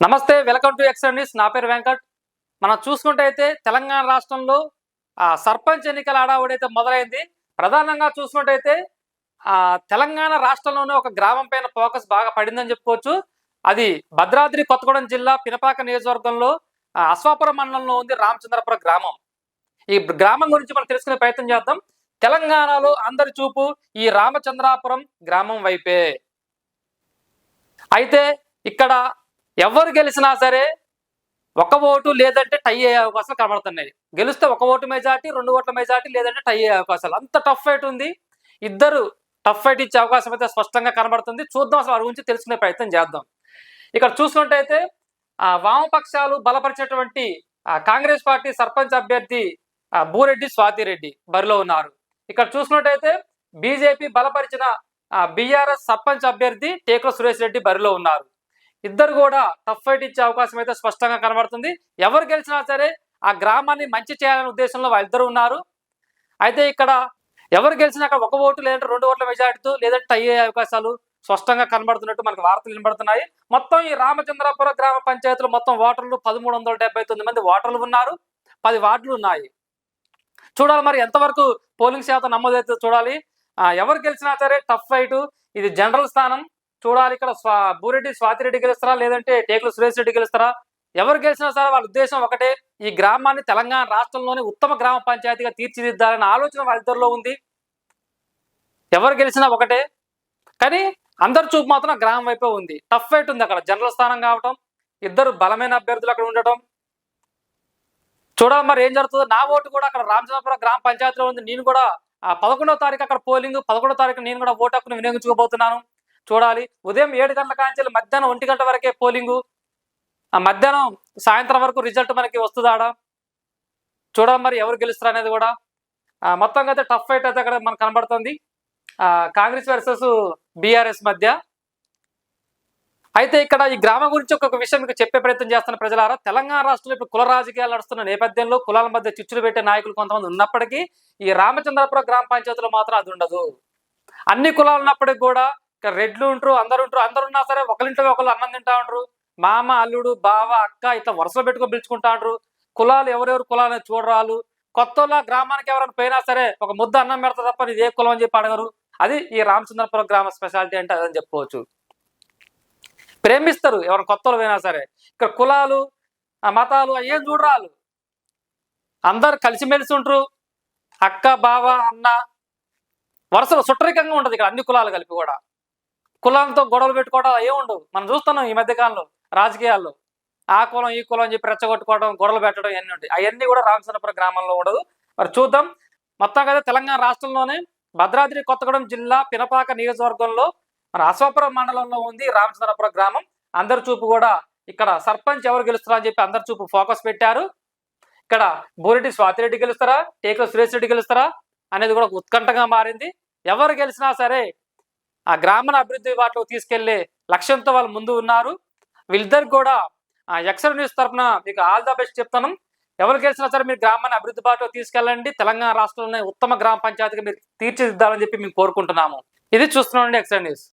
నమస్తే welcome to X news. నా పేరు వెంకట్. మనం చూసుకుంటే అయితే తెలంగాణ రాష్ట్రంలో ఆ సర్పంచ్ ఎన్నికల ఆడావుడైతే మొదలైంది. ప్రధానంగా చూసుకుంటే ఆ తెలంగాణ రాష్ట్రంలోనే ఒక గ్రామం పైన ఫోకస్ బాగా పడిందని చెప్పుకోవచ్చు. అది భద్రాద్రి కొత్తగూడెం జిల్లా పినపాక నియోజకవర్గంలో అశ్వాపురం మండలంలో ఉంది రామచంద్రపురం గ్రామం. ఈ గ్రామం గురించి మనం తెలుసుకునే ప్రయత్నం చేద్దాం. తెలంగాణలో అందరి చూపు ఈ రామచంద్రాపురం గ్రామం వైపే. అయితే ఇక్కడ ఎవరు గెలిచినా సరే ఒక ఓటు లేదంటే టై అయ్యే అవకాశాలు కనబడుతున్నాయి. గెలిస్తే ఒక ఓటు మెజార్టీ రెండు ఓట్ల మెజార్టీ లేదంటే టై అయ్యే అవకాశాలు. అంత టఫ్ ఫైట్ ఉంది. ఇద్దరు టఫ్ ఫైట్ ఇచ్చే అవకాశం అయితే స్పష్టంగా కనబడుతుంది. చూద్దాం అసలు వారి గురించి తెలుసుకునే ప్రయత్నం చేద్దాం. ఇక్కడ చూసుకుంటైతే ఆ వామపక్షాలు బలపరిచేటువంటి కాంగ్రెస్ పార్టీ సర్పంచ్ అభ్యర్థి బూరెడ్డి స్వాతిరెడ్డి బరిలో ఉన్నారు. ఇక్కడ చూసుకున్నట్టయితే బీజేపీ బలపరిచిన బీఆర్ఎస్ సర్పంచ్ అభ్యర్థి టేకుల సురేష్ రెడ్డి బరిలో ఉన్నారు. ఇద్దరు కూడా టఫ్ ఫైట్ ఇచ్చే అవకాశం అయితే స్పష్టంగా కనబడుతుంది. ఎవరు గెలిచినా సరే ఆ గ్రామాన్ని మంచి చేయాలనే ఉద్దేశంలో వాళ్ళిద్దరు ఉన్నారు. అయితే ఇక్కడ ఎవరు గెలిచినా అక్కడ ఒక ఓటు లేదంటే రెండు ఓట్ల మెజార్టీతో లేదంటే టై అయ్యే అవకాశాలు స్పష్టంగా కనబడుతున్నట్టు మనకు వార్తలు వినబడుతున్నాయి. మొత్తం ఈ రామచంద్రపురం గ్రామ పంచాయతీలో మొత్తం ఓటర్లు పదమూడు వందల డెబ్బై తొమ్మిది మంది ఓటర్లు ఉన్నారు. పది వార్డులు ఉన్నాయి. చూడాలి మరి ఎంతవరకు పోలింగ్ శాతం నమోదైతే చూడాలి. ఎవరు గెలిచినా సరే టఫ్ ఫైట్ ఇది జనరల్ స్థానం. చూడాలి ఇక్కడ స్వా బూరెడ్డి స్వాతిరెడ్డి గెలుస్తారా? లేదంటే టేకులు సురేష్ రెడ్డి గెలుస్తారా? ఎవరు గెలిచినా సరే వాళ్ళ ఉద్దేశం ఒకటే ఈ గ్రామాన్ని తెలంగాణ రాష్ట్రంలోని ఉత్తమ గ్రామ పంచాయతీగా తీర్చిదిద్దాలనే ఆలోచన వాళ్ళిద్దరిలో ఉంది. ఎవరు గెలిచినా ఒకటే కానీ అందరి చూపు మాత్రం గ్రామం వైపే ఉంది. టఫ్ ఫైట్ ఉంది అక్కడ. జనరల్ స్థానం కావటం ఇద్దరు బలమైన అభ్యర్థులు అక్కడ ఉండటం. చూడాలి మరి ఏం జరుగుతుందో. నా ఓటు కూడా అక్కడ రామచంద్రపురం గ్రామ పంచాయతీలో ఉంది. నేను కూడా పదకొండవ తారీఖు అక్కడ పోలింగ్ పదకొండవ తారీఖు నేను కూడా ఓటు హక్కును వినియోగించుకోబోతున్నాను. చూడాలి. ఉదయం ఏడు గంటల కాంచెలు మధ్యాహ్నం ఒంటి గంట వరకే పోలింగు. ఆ మధ్యాహ్నం సాయంత్రం వరకు రిజల్ట్ మనకి వస్తుందాడ? చూడాలి మరి ఎవరు గెలుస్తారు అనేది కూడా. మొత్తం మొత్తంగా అయితే టఫ్ ఫైట్ అయితే అక్కడ మనకు కనబడుతుంది. కాంగ్రెస్ వర్సెస్ బీఆర్ఎస్ మధ్య. అయితే ఇక్కడ ఈ గ్రామం గురించి ఒక్కొక్క విషయం మీకు చెప్పే ప్రయత్నం చేస్తున్న ప్రజలారా తెలంగాణ రాష్ట్రంలో ఇప్పుడు కుల రాజకీయాలు నడుస్తున్న నేపథ్యంలో కులాల మధ్య చిచ్చులు పెట్టే నాయకులు కొంతమంది ఉన్నప్పటికీ ఈ రామచంద్రపురం గ్రామ పంచాయతీలో మాత్రం అది ఉండదు. అన్ని కులాలు ఉన్నప్పటికీ కూడా ఇక్కడ రెడ్లు ఉంటారు అందరు ఉంటారు అందరు ఉన్నా సరే ఒకరింట్లో ఒకరు అన్నం తింటా ఉంటారు మామ అల్లుడు బావ అక్క ఇట్లా వరుసలో పెట్టుకొని పిలుచుకుంటా ఉంటారు కులాలు ఎవరెవరు కులాలని చూడరాలు కొత్త గ్రామానికి ఎవరైనా పోయినా సరే ఒక ముద్ద అన్నం పెడతా తప్ప ఇది ఏ కులం అని చెప్పి అడగరు. అది ఈ రామచంద్రపురం గ్రామ స్పెషాలిటీ అంటే అదని చెప్పుకోవచ్చు. ప్రేమిస్తారు ఎవరు కొత్త పోయినా సరే. ఇక్కడ కులాలు ఆ మతాలు అవి ఏం చూడరాలు అందరు కలిసిమెలిసి ఉంటారు. అక్క బావ అన్న వరుసలో సుట్టరికంగా ఉంటుంది ఇక్కడ అన్ని కులాలు కలిపి కూడా. కులాలతో గొడవలు పెట్టుకోవడం ఏ ఉండవు. మనం చూస్తున్నాం ఈ మధ్య కాలంలో రాజకీయాల్లో. ఆ కులం ఈ కులం అని చెప్పి రెచ్చగొట్టుకోవడం గొడవలు పెట్టడం ఇవన్నీ ఉంటాయి. అవన్నీ కూడా రామచంద్రపురం గ్రామంలో ఉండదు. మరి చూద్దాం. మొత్తం కదా తెలంగాణ రాష్ట్రంలోనే భద్రాద్రి కొత్తగూడెం జిల్లా పినపాక నియోజకవర్గంలో మన అశ్వాపురం మండలంలో ఉంది రామచంద్రపురం గ్రామం. అందరి చూపు కూడా ఇక్కడ సర్పంచ్ ఎవరు గెలుస్తారా అని చెప్పి అందరి చూపు ఫోకస్ పెట్టారు. ఇక్కడ బూరెడ్డి స్వాతిరెడ్డి గెలుస్తారా? టేకుల సురేష్ రెడ్డి గెలుస్తారా? అనేది కూడా ఉత్కంఠగా మారింది. ఎవరు గెలిచినా సరే ఆ గ్రామీణ అభివృద్ధి వాటిలో తీసుకెళ్ళే లక్ష్యంతో వాళ్ళు ముందు ఉన్నారు. వీళ్ళిద్దరికి కూడా ఎక్సల్ న్యూస్ తరఫున మీకు ఆల్ ద బెస్ట్ చెప్తాను. ఎవరు గెలిచినా సరే మీరు గ్రామాన్ని అభివృద్ధి బాటలో తీసుకెళ్ళండి. తెలంగాణ రాష్ట్రంలోనే ఉత్తమ గ్రామ పంచాయతీగా మీరు తీర్చిదిద్దాలని చెప్పి మేము కోరుకుంటున్నాము. ఇది చూస్తున్నామండి ఎక్సల్ న్యూస్